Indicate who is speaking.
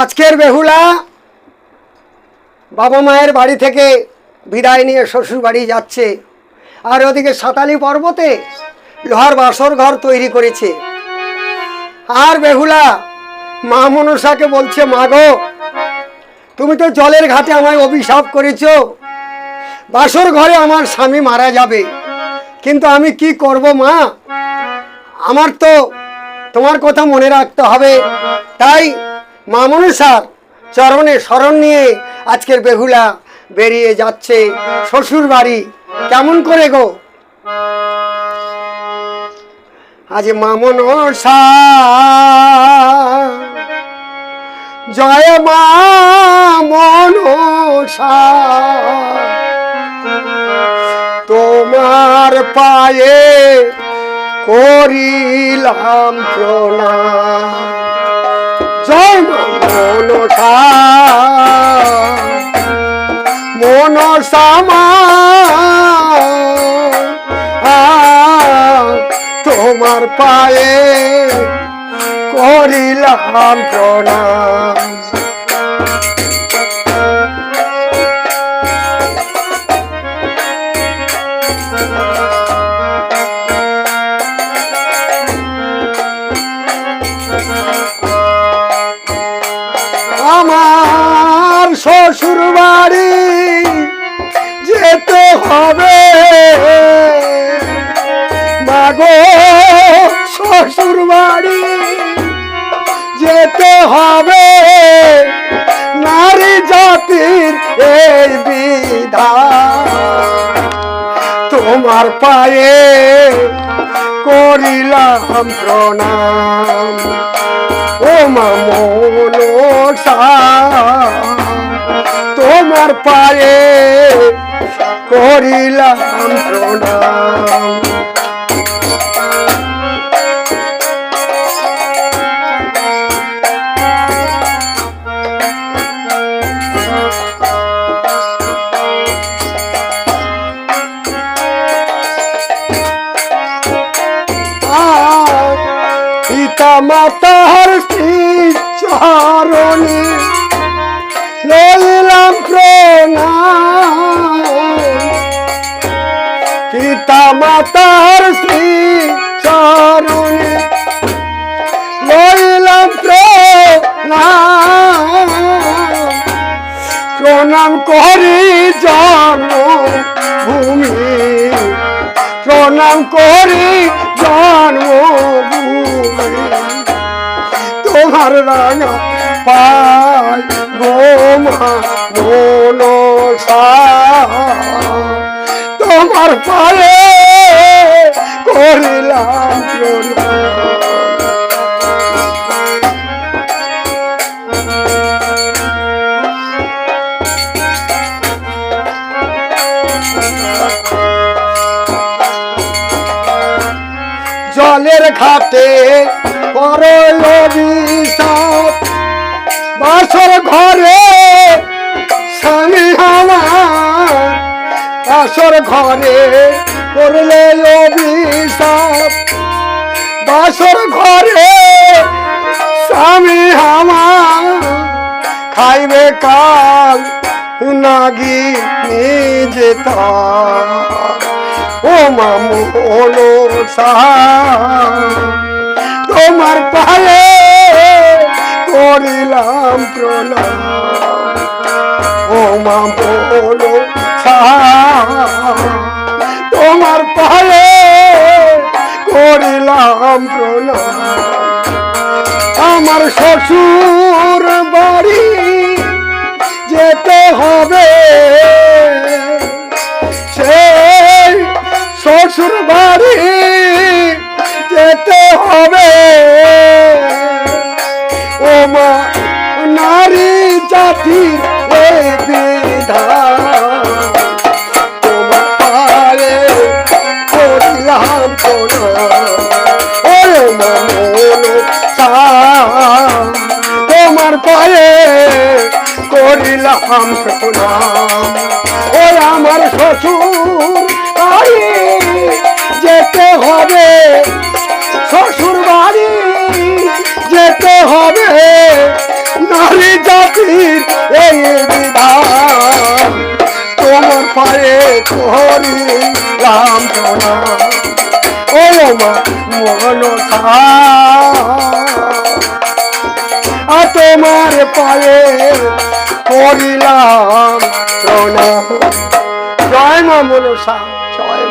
Speaker 1: আজকের বেহুলা বাবা মায়ের বাড়ি থেকে বিদায় নিয়ে শ্বশুর বাড়ি যাচ্ছে। আর ওদিকে সাতালি পর্বতে লোহার বাসর ঘর তৈরি করেছে। আর বেহুলা, মা মনসাকে বলছে, মা গো, তুমি তো জলের ঘাটে আমায় অভিশাপ করেছ। বাসর ঘরে আমার স্বামী মারা যাবে। কিন্তু আমি কি করব, মা? আমার তো তোমার কথা মনে রাখতে হবে। তাই মা মনসার চরণে স্মরণ নিয়ে আজকের বেহুলা বেরিয়ে যাচ্ছে শ্বশুর বাড়ি। কেমন করে গো? আজ মা মনসা জয় মা মনসা তোমার পায়ে করিলাম প্রণাম। তোমার পায়ে করিলাম প্রণাম। বাড়ি যেতে হবে। মাগো, শ্বশুর বাড়ি যেতে হবে। নারী জাতির এই বিধা তোমার পায়ে করিলাম প্রণাম। ও মা তোমার পায়ে করিলাম প্রণাম। প্রণাম করি জন্ম ভূমি। প্রণাম করি জন্মভূমি তোমার রাঙা পাই গোমা মনসা। তোমার পায়ে করিলাম প্রণাম। জলের ঘাটে বাসর ঘরে বাসর ঘরে করলে অভিশাপ বাসর ঘরে স্বামী আমার খাইবে কাল নাগি নিজেতা ও মামু হলো তোমার পায়ে করিলাম প্রণাম। ও মামু হলো তোমার পায়ে করিলাম প্রণাম। আমার শ্বশুর বাড়ি যেতে হবে। শ্বশুর বাড়ি যেতে হবে। ও মা নারী জাতির এই বিধান তোমার পায়ে করিলাম প্রণাম শ্বশুর বাড়ি যেতে হবে। নারী জাতির এই বিধান। তোমার পায়ে করি রাম ও মা মনসা আর তোমার পায়ে করিলাম জয় মা মনসা, জয়